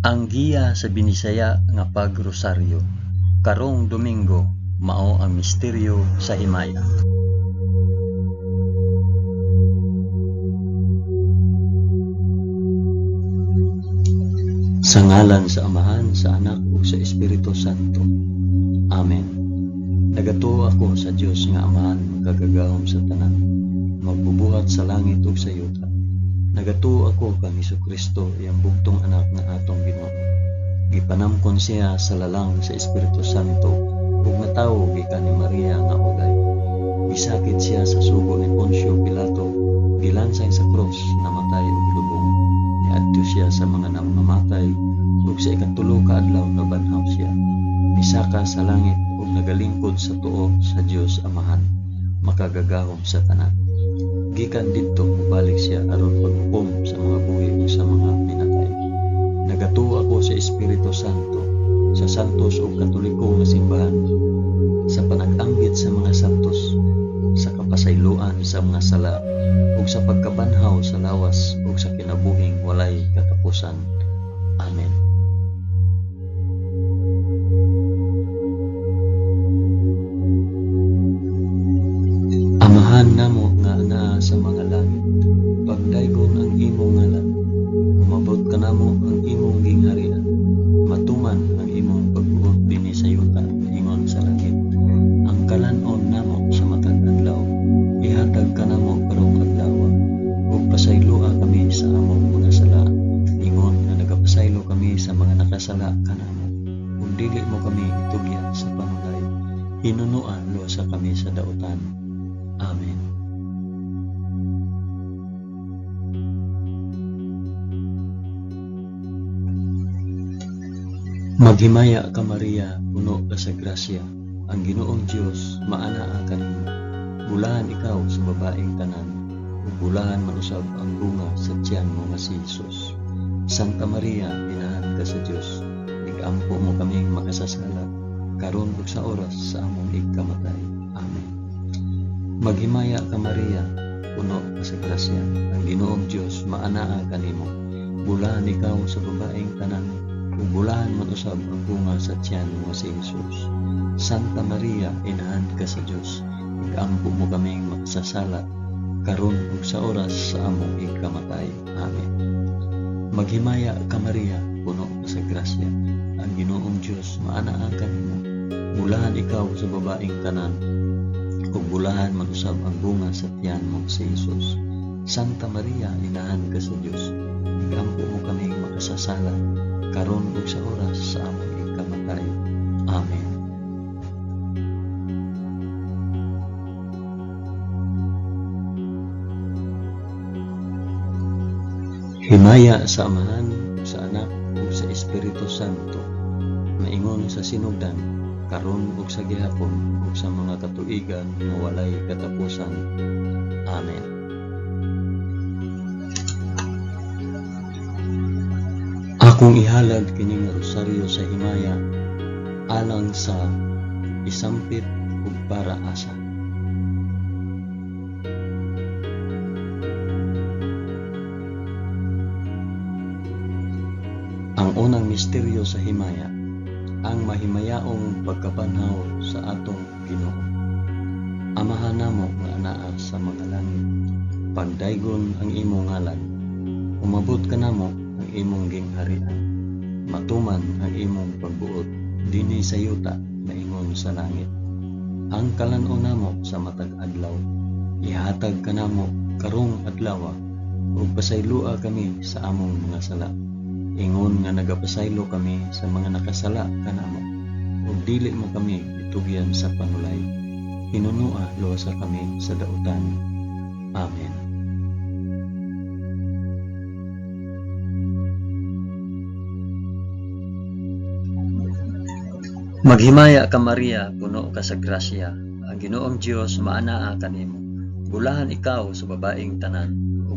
Ang giya sa Binisaya nga pagrosaryo. Karong Domingo, mao ang misteryo sa himaya. Sa ngalan sa Amahan, sa Anak, ug sa Espiritu Santo. Amen. Nagatuo ako sa Dios nga Amahan magkagagahom sa tanan, magbubuhat sa langit ug sa yuta. Nagatuo ako kang Hesus Kristo iyang bugtong anak nga atong Ginoo. Gipanamkon siya sa lalang sa Espiritu Santo ug natawo gikan ni Maria nga ulay. Gisakit siya sa sugo ni Poncio Pilato, gilansay sa cross, namatay ug lubong. Niadto siya sa mga namamatay ug sa ikatulo ka adlaw nabanhaw siya. Misaka sa langit ug nagalingkod sa tuo sa Dios Amahan, makagagahom sa tanan. Gikan didto mubalik siya aron paghukom sa mga buhi ug sa mga pinatay. Nagatuo ako sa Espiritu Santo, sa santos ug katoliko nga simbahan, sa panag-anggit sa mga santos, sa kapasayloan sa mga sala, ug sa pagkabanhaw sa lawas ug sa kinabuhing walay katapusan. Amen. Hinunuan lo sa kami sa dautan. Amen. Maghimaya ka Maria, puno ka sa grasya, ang Ginoong Dios maanaa kanimo. Bulahan ikaw sa babaeng tanan, bulahan manusab ang bunga sa tiyan mo nga si Jesus. Santa Maria, inahan ka sa Dios, igampo mo kaming makasasala, karon ug sa oras sa among igkamatay. Amen. Maghimaya ka Maria, puno ka sa grasya, ang Ginoong Dios maanaa kanimo. Bulahan ikaw sa babaeng tanan, ug bulahan man usab ang bunga sa tiyan mo si Jesus. Santa Maria, inahan ka sa Dios, igampo mo kaming makasasala, karon ug sa oras sa among ikamatay. Amen. Maghimaya ka Maria, sa grasya, ang Ginoong Dios maanaa kanimo. Bulahan ikaw sa babaeng tanan, ug bulahan man usab ang bunga sa tiyan mo si Jesus. Santa Maria, inahan ka sa Dios, igampo mo kaming makasasala, karon ug sa oras sa among ikamatay. Amen. Himaya sa Amahan, Espiritu Santo, maingon sa sinugdan, karon ug sa gihapon, ug sa mga katuigan nga walay katapusan. Amen. Akong ihalad kining rosaryo sa himaya alang sa isampit ug para asa. Ang unang misteryo sa himaya, ang mahimayaong pagkabanhaw sa atong Ginoo. Amahan namo nga anaa sa mga langit, pagdaygon ang imong ngalan, umabot ka namo ang imong gingharian, matuman ang imong pagbuot dinhi sa yuta maingon sa langit. Ang kalanon namo sa matag adlaw, ihatag ka namo karong adlaw ug pasaylua kami sa among mga sala. Ingon nga nagapasaylo kami sa mga nakasala kanamo ug dili mo kami itugyan sa panulay. Hinunua losa kami sa dautan. Amen. Maghimaya ka Maria, puno ka sa grasya. Ang Ginoong Dios maanaa kanimo. Bulahan ikaw sa babaeng tanan,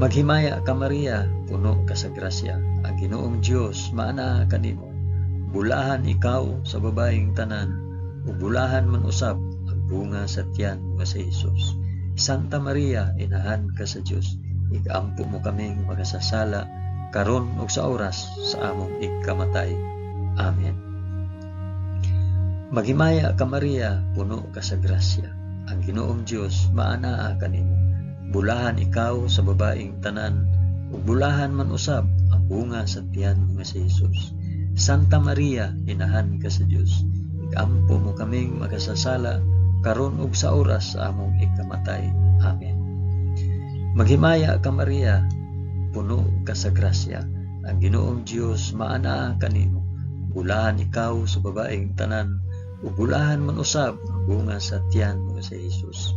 Maghimaya ka Maria, puno ka sa grasya. Ang Ginoong Dios maana kanimo. Bulahan ikaw sa babaeng tanan, ug bulahan man usab ang bunga sa tiyan nga si Jesus. Santa Maria, inahan ka sa Dios. Igampo mo kaming magasasala karon ug sa oras sa among ikamatay. Amen. Maghimaya ka Maria, puno ka sa grasya. Ang Ginoong Dios maanaa kanimo. Bulahan ikaw sa babaeng tanan, ug bulahan man usab ang bunga sa tiyan nga si Jesus. Santa Maria, inahan ka sa Dios. Igampo mo kaming makasasala karon ug sa oras sa among ikamatay. Amen. Maghimaya ka Maria, puno ka sa grasya. Ang Ginoong Dios maanaa kanimo. Bulahan ikaw sa babaeng tanan, Ugulahan man usab ang bunga sa tiyan mo sa Jesus.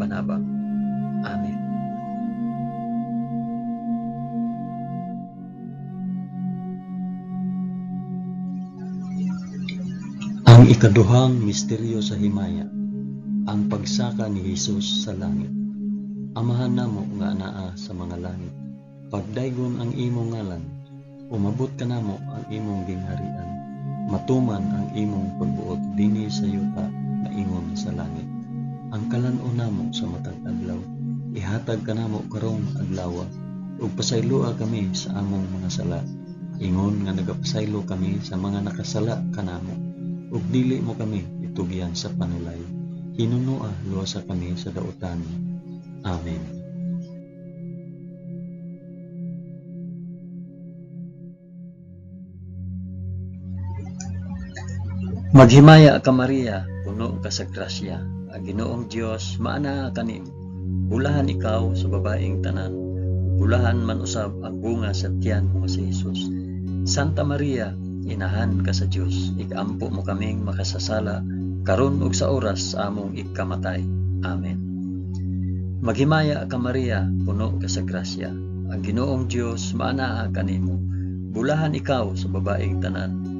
panabang. Amen. Ang ikaduhang misteryo sa himaya, ang pagsaka ni Jesus sa langit. Amahan namo nga anaa sa mga langit, pagdaygon ang imong ngalan, umabot ka namo ang imong gingharian matuman ang imong pagbuot dinhi sa yuta na ingon sa langit. Ang kalan-o namo sa matag adlaw, ihatag kanamo karong adlaw ug pasayloa kami sa among mga sala. Ingon nga nagapasaylo kami sa mga nakasala kanamo ug dili mo kami itugyan sa panulay. Hinunoa luwasa kami sa dautan. Amen. Maghimaya ka Maria, puno ka sa grasya. Ang Ginoong Dios maana kanimo. Bulahan ikaw sa babaeng tanan. Bulahan man usab ang bunga sa tiyan mo si Jesus. Santa Maria, inahan ka sa Dios. Ikampo mo kaming makasasala karon ug sa oras sa among ikamatay. Amen. Maghimaya ka Maria, puno ka sa grasya. Ang Ginoong Dios maana kanimo. Bulahan ikaw sa babaeng tanan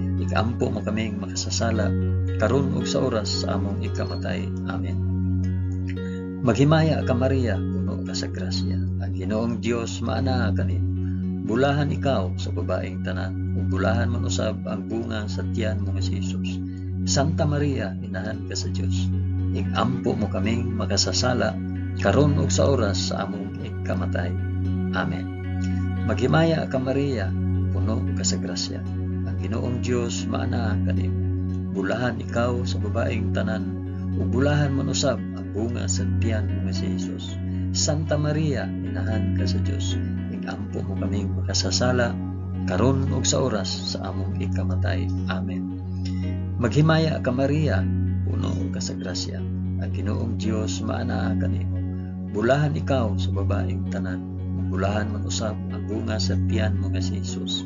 igampo mo kaming makasasala karon ug sa oras sa among ikamatay. Amen. Maghimaya ka Maria, puno ka sa grasya. Ang Ginoong Dios maana kanimo. Bulahan ikaw sa babaeng tanan, ug bulahan man usab ang bunga sa tiyan mo nga si Jesus. Santa Maria, inahan ka sa Dios. Igampo mo kaming makasasala karon ug sa oras sa among ikamatay. Amen. Maghimaya ka Maria, puno ka sa grasya. Ginoong Dios maana kanimo. Bulahan ikaw sa babaeng tanan, ug bulahan man usab ang bunga sa tiyan mo nga si Jesus. Santa Maria, inahan ka sa Dios. Igampo mo kaming makasasala karon ug sa oras sa among ikamatay. Amen. Maghimaya ka Maria, puno ka sa grasya. Ang Ginoong Dios maana kanimo. Bulahan ikaw sa babaeng tanan, bulahan man usab ang bunga sa tiyan mo nga si Jesus.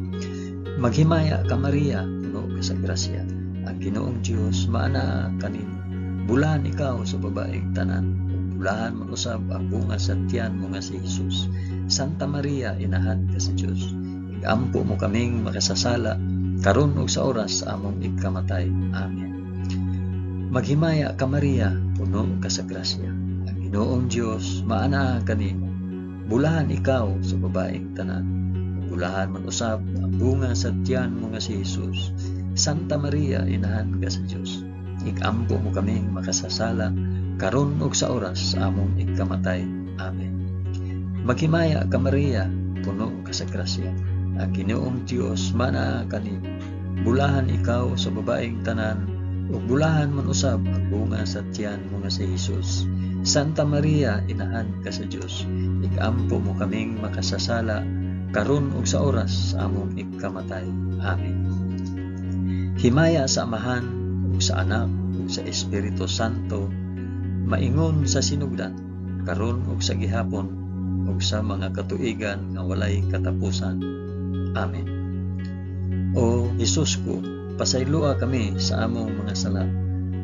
Maghimaya ka Maria, puno ka sa grasya. Ang Ginoong Dios maana kanimo. Bulahan ikaw sa babaeng tanan, bulahan man usab ang bunga sa tiyan mo nga si Jesus. Santa Maria, inahan ka sa Dios. Igampo mo kaming makasasala karon ug sa oras sa among ikamatay. Amen. Maghimaya ka Maria, puno ka sa grasya. Ang Ginoong Dios maana kanimo. Bulahan ikaw sa babaeng tanan. Bulahan man usab bunga sa tiyan mo nga si Jesus. Santa Maria, inahan ka sa Dios. Igampo mo kaming makasasala karon ug sa oras sa among ikamatay. Amen. Maghimaya ka Maria, puno ka sa grasya. Ang Ginoong Dios mana kanimo. Bulahan ikaw sa babaeng tanan, ug bulahan man usab ang bunga sa tiyan mo nga si Jesus. Santa Maria, inahan ka sa Dios. Igampo mo kaming makasasala karon ug sa oras sa among ikamatay. Amen. Himaya sa Amahan ug sa Anak ug sa Espiritu Santo maingon sa sinugdan karon ug sa gihapon ug sa mga katuigan nga walay katapusan. Amen. O Hesus ko, pasaylua kami sa among mga sala.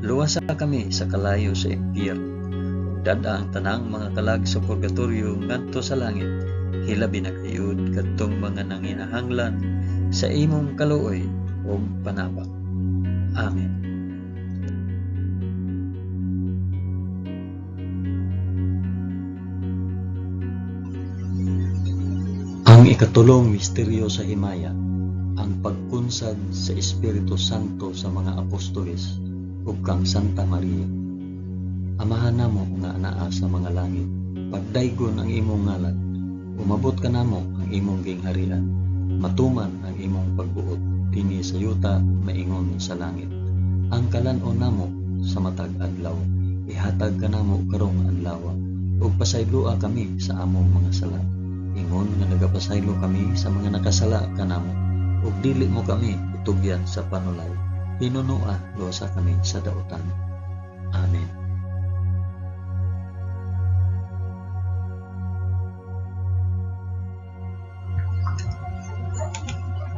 Luwasa kami sa kalayo sa impyerno. Dada ang tanang mga kalag sa purgatorio ngadto sa langit. Hilabi na kayud kadtong mga nanginahanglan sa imong kaluoy ug panabak. Amen. Ang ikatulong misteryo sa himaya, ang pagkunsad sa Espiritu Santo sa mga apostoles ug kang Santa Maria. Amahan namo nga anaa sa mga langit, pagdaygon ang imong ngalan, umabot ka namo ang imong gingharian, matuman ang imong pagbuot, kini sa yuta maingon sa langit. Ang kalan-on namo sa matag adlaw, ihatag ka namo karong adlaw, ug pasaylua kami sa among mga sala. Ingon nga nagapasaylo kami sa mga nakasala kanamo ug dili mo kami itugyan sa panulay. Hinunoa losa kami sa dautan. Amen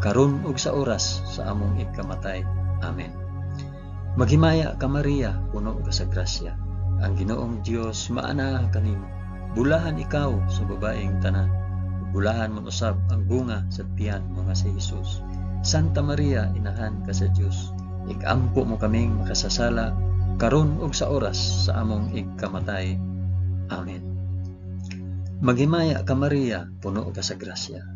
karon ug sa oras sa among ikamatay. Amen. Maghimaya ka Maria, puno ka sa grasya. Ang Ginoong Dios maanaa kanimo. Bulahan ikaw sa babaeng tanan. Bulahan man usab ang bunga sa tiyan mo nga si Jesus. Santa Maria, inahan ka sa Dios. Igampo mo kaming makasasala karon ug sa oras sa among ikamatay. Amen. Maghimaya ka Maria, puno ka sa grasya.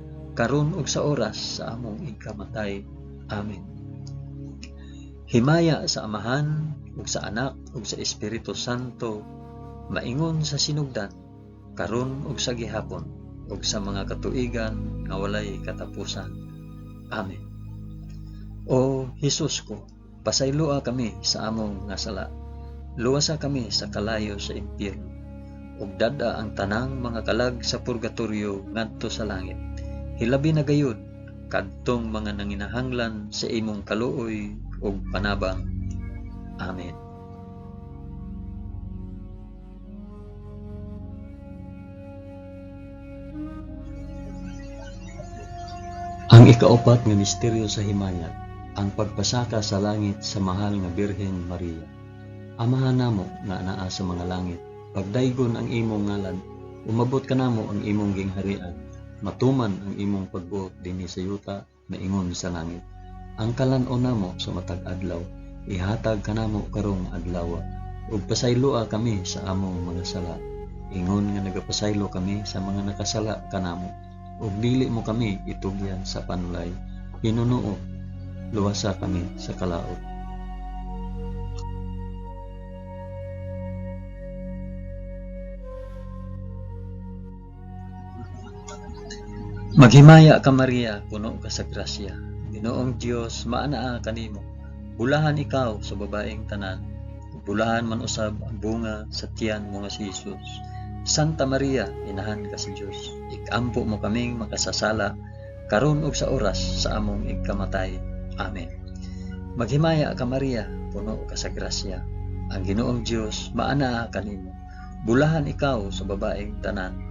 karon ug sa oras sa among ikamatay. Amen. Himaya sa Amahan ug sa Anak ug sa Espiritu Santo maingon sa sinugdan karon ug sa gihapon ug sa mga katuigan nga walay katapusan. Amen. O Hesus ko, pasayloa kami sa among nga sala. Luwasa kami sa kalayo sa impyerno. Ug dada ang tanang mga kalag sa purgatorio ngadto sa langit. Hilabi na gayud kadtong mga nanginahanglan sa imong kaluoy ug panabang. Amen. Ang ikaapat nga misteryo sa himayat, ang pagpasaka sa langit sa mahal nga Birhen Maria. Amahan namo nga naa sa mga langit, pagdaygon ang imong ngalan, umabot ka namo ang imong gingharian, matuman ang imong pagbuot dinhi sa yuta na ingon sa langit. Ang kalan-o namo sa matag adlaw, ihatag kanamo karong adlaw, ug pasayloa kami sa among mga sala. Ingon nga nagapasaylo kami sa mga nakasala kanamo ug dili mo kami itugyan sa panulay hinunuo luwasa kami sa kalaot Maghimaya ka Maria, puno ka sa grasya. Ginoong Dios, maanaa kanimo. Bulahan ikaw sa babaeng tanan. Bulahan man usab ang bunga sa tiyan mo nga si Jesus. Santa Maria, inahan ka sa Dios. Ikampo mo kaming makasasala karon ug sa oras sa among ikamatay. Amen. Maghimaya ka Maria, puno ka sa grasya. Ang Ginoong Dios maanaa kanimo. Bulahan ikaw sa babaeng tanan.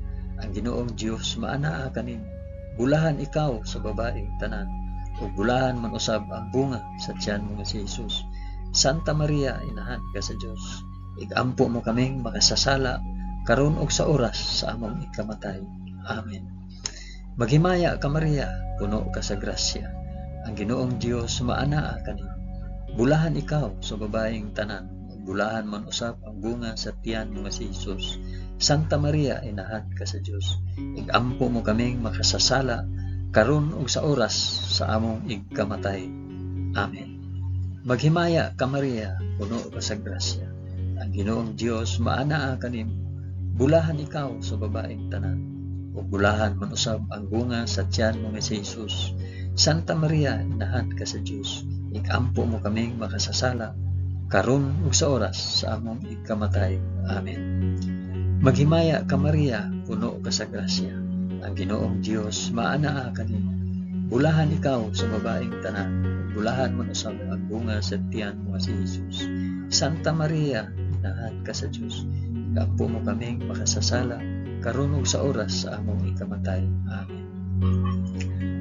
Ang Ginoong Dios maanaa kanimo. Bulahan ikaw sa babaeng tanan ug bulahan man usab ang bunga sa tiyan mo nga si Hesus. Santa Maria, inahan ka sa Dios. Igampo mo kaming makasasala karon ug sa oras sa among ikamatay. Amen. Maghimaya ka Maria, puno ka sa grasya. Ang Ginoong Dios maanaa kanimo. Bulahan ikaw sa babaeng tanan, bulahan man usab ang bunga sa tiyan mo nga si Hesus. Santa Maria, inahan ka sa Dios. Igampo mo kaming makasasala karon ug sa oras sa among igkamatay. Amen. Maghimaya ka Maria, puno ka sa grasya. Ang Ginoong Dios maanaa kanimo. Bulahan ikaw sa babaeng tanan, ug bulahan man usab ang bunga sa tiyan mo nga si Hesus. Santa Maria, inahan ka sa Dios. Ikampo mo kaming makasasala karon ug sa oras sa among ikamatay. Amen. Maghimaya ka Maria, puno ka sa grasya. Ang Ginoong Dios maanaa kanimo. Bulahan ikaw sa babaeng tanan, bulahan man usab ang bunga sa tiyan mo si Hesus. Santa Maria, inahan ka sa Dios. Ikampo mo kaming makasasala karon ug sa oras sa among ikamatay. Amen.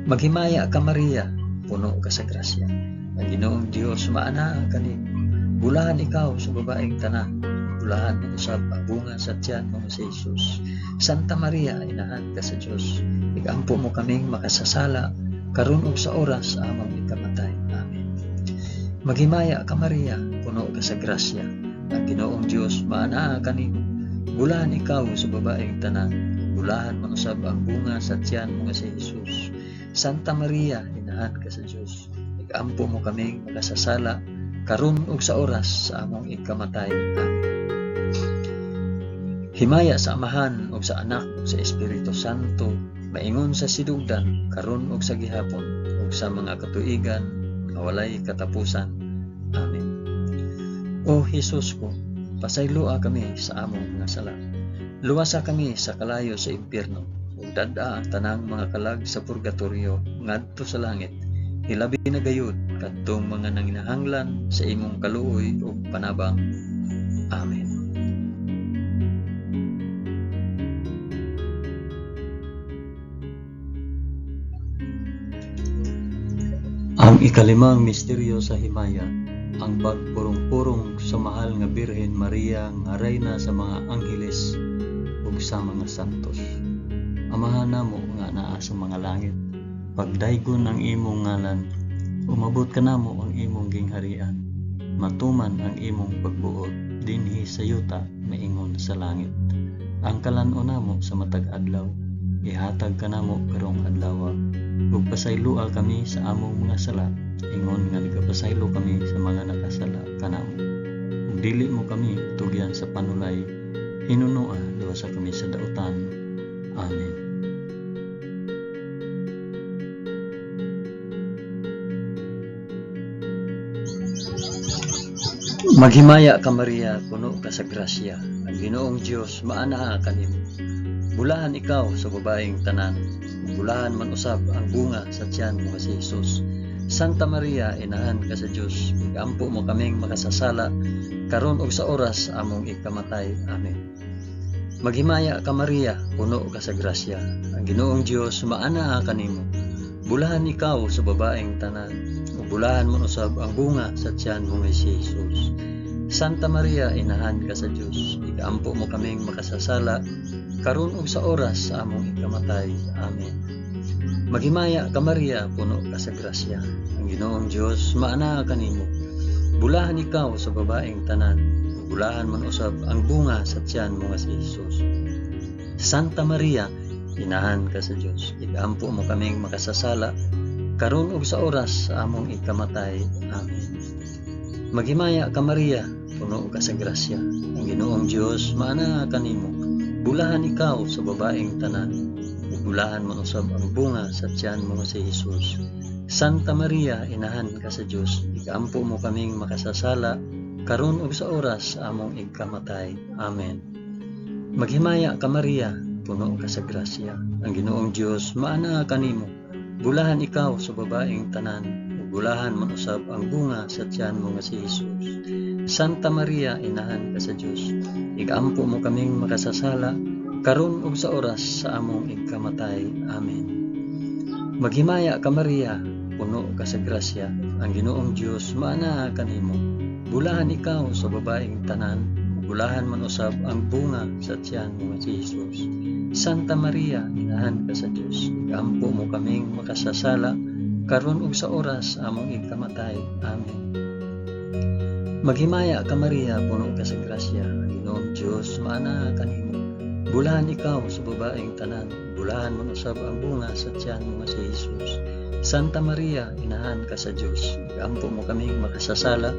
Maghimaya ka Maria, puno ka sa grasya. Ang Ginoong Dios maanaa kanimo. Bulahan ikaw sa babaeng tanan, bulahan man usab bunga sa tiyan mo nga si Hesus. Santa Maria, inahan ka sa Dios. Igampo mo kaming makasasala karon ug sa oras sa among ikamatay. Amen. Maghimaya ka Maria, puno ka sa grasya. Ang Ginoong Dios maanaa kanimo. Bulahan ikaw sa babaeng tanan, bulahan man usab ang bunga sa tiyan mo nga si Hesus. Santa Maria, inahan ka sa Dios. Igampo mo kaming makasasala karon ug sa oras sa among ikamatay. Amen. Himaya sa Amahan ug sa Anak sa Espiritu Santo, maingon sa sidugdan karon ug sa gihapon ug sa mga katuigan nga walay katapusan. Amen. O Hesus ko, pasayloa kami sa among mga sala. Luwasa kami sa kalayo sa impyerno ug dada ang tanang mga kalag sa purgatorio ngadto sa langit. Hilabi na gayud kadtong mga nanginahanglan sa imong kaluoy ug panabang. Amen. Ang ikalimang misteryo sa himaya, ang pagpurong-purong sa mahal nga Birhen Maria nga reyna sa mga angheles ug sa mga santos. Amahan namo nga naa sa mga langit, pagdaygon ang imong ngalan, umabot ka namo ang imong gingharian, matuman ang imong pagbuot, dinhi sa yuta maingon sa langit. Ang kalan-o namo sa matag adlaw, ihatag ka namo karong adlaw ug pasaylua kami sa among mga sala ingon nga nagapasaylo kami sa mga nakasala kanamo ug dili mo kami tugyan sa panulay hinunoa luwasa kami sa dautan. Amen Maghimaya ka Maria, puno ka sa grasya. Ang Ginoong Dios maanaa kanimo. Bulahan ikaw sa babaeng tanan, bulahan man usab ang bunga sa tiyan mo si Jesus. Santa Maria, inahan ka sa Dios, igampo mo kaming makasasala karon ug sa oras among ikamatay. Amen. Maghimaya ka Maria, puno ka sa grasya. Ang Ginoong Dios maanaa kanimo. Bulahan ikaw sa babaeng tanan, ug bulahan man usab ang bunga sa tiyan mo nga si Jesus. Santa Maria, inahan ka sa Dios, igampo mo kaming makasasala karon ug sa oras sa among ikamatay. Amen. Maghimaya ka Maria, puno ka sa grasya. Ang Ginoong Dios maanaa kanimo. Bulahan ikaw sa babaeng tanan, ug bulahan man usab ang bunga sa tiyan mo nga si Jesus. Santa Maria, inahan ka sa Dios igampo mo kaming makasasala. Karon ug sa oras sa among ikamatay. Amen. Maghimaya ka Maria. Puno ka sa grasya. Ang Ginoong Dios maana kanimo bulahan ikaw sa babaeng tanan. Bulahan man usab ang bunga sa tiyan mo si Jesus. Santa Maria inahan ka sa Dios igampo mo kaming makasasala. Karon ug sa oras sa among ikamatay. Amen. Maghimaya ka Maria, puno ka sa grasya. Ang Ginoong Dios maana kanimo. Bulahan ikaw sa babaeng tanan, ug bulahan man usab ang bunga sa tiyan mo nga si Jesus. Santa Maria, inahan ka sa Dios. Igampo mo kaming makasasala karon ug sa oras sa among ikamatay. Amen. Maghimaya ka Maria, puno ka sa grasya. Ang Ginoong Dios maana kanimo. Bulahan ikaw sa babaeng tanan, Bulahan man usab ang bunga sa tiyan mo si Jesus. Santa Maria, inahan ka sa Dios. Igampo mo kaming makasasala karon ug sa oras among ikamatay. Amen. Maghimaya ka Maria, puno ka sa grasya. Ang Ginoong Dios maana kanimo. Bulahan ikaw sa babaeng tanan. Bulahan man usab ang bunga sa tiyan mo si Jesus. Santa Maria, inahan ka sa Dios. Igampo mo kaming makasasala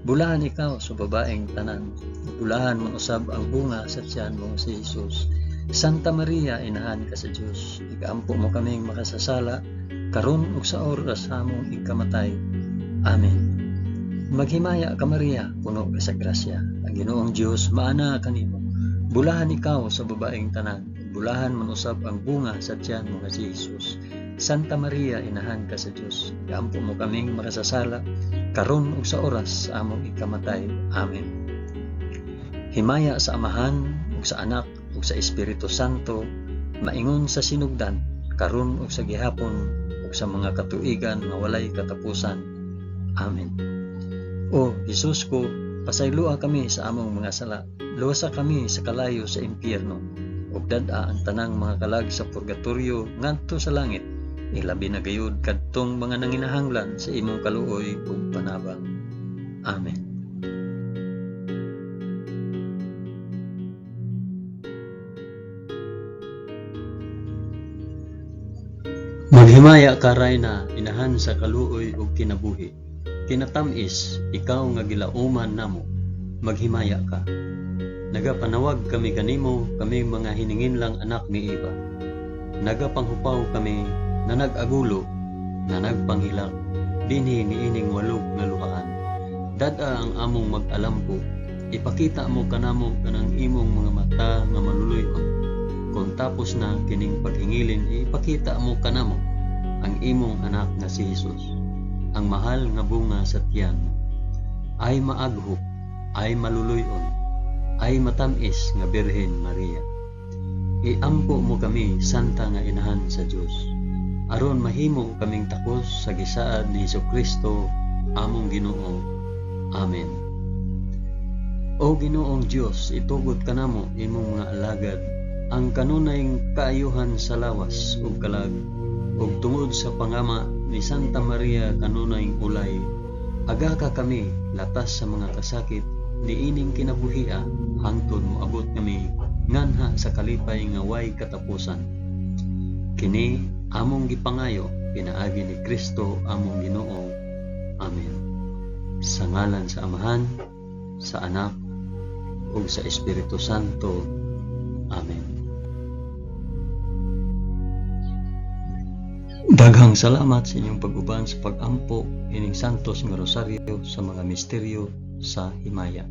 Bulahan ikaw sa babaeng tanan. Bulahan man usab ang bunga sa tiyan mo si Jesus. Santa Maria, inahan ka sa Dios. Igampo mo kaming makasasala karon ug sa oras sa among ikamatay. Amen. Maghimaya ka Maria, puno ka sa grasya. Ang Ginoong Dios maana kanimo. Bulahan ikaw sa babaeng tanan. Bulahan man usab ang bunga sa tiyan mo nga si Jesus. Santa Maria, inahan ka sa Dios. Igampo mo kaming makasasala karon ug sa oras sa among ikamatay. Amen. Himaya sa Amahan ug sa Anak ug sa Espiritu Santo maingon sa sinugdan karon ug sa gihapon ug sa mga katuigan nga walay katapusan. Amen. O Jesus ko, pasaylua kami sa among mga sala. Luwasa kami sa kalayo sa impyerno. Ug dad-a ang tanang mga kalag sa purgatorio ngadto sa langit ilabi na gayud kadtong mga nanginahanglan sa imong kaluoy ug panabang. Amen. Maghimaya ka na inahan sa kaluoy ug kinabuhi. Kinatamis ikaw nga gilauman namo. Maghimaya ka. Nagapanawag kami kanimo kami mga hiningin lang anak ni Eva. Nagapanghupaw kami na nag-agulo, na nagpanghilak, dinhi niining walog nga luhaan. Dada ang among mag-alampo, ipakita mo kanamo kanang imong mga mata nga maluluyon. Kung tapos na kining paghingilin, ipakita mo kanamo ang imong anak nga si Jesus. Ang mahal nga bunga sa tiyan ay maaghop, ay maluluyon, ay matamis nga Birhen Maria. Iampo mo kami, Santa nga Inahan sa Dios aron mahimo kaming takos sa gisaad ni Kristo among Ginoo. Amen. O Ginoong Dios, itugod kanamo imong mga alagad ang kanunayng kaayuhan sa lawas ug kalag ug tungod sa pangama ni Santa Maria kanunayng ulay aga ka kami latas sa mga kasakit ni ining kinabuhia hangtod moabot kami nganha sa kalipay nga way katapusan kini among gipangayo pinaagi ni Kristo among Ginoo. Amen. Sa ngalan sa Amahan, sa Anak, ug sa Espiritu Santo. Amen. Daghang salamat sa inyong pag-uban sa pag-ampo ining santos nga rosaryo sa mga misteryo sa himaya.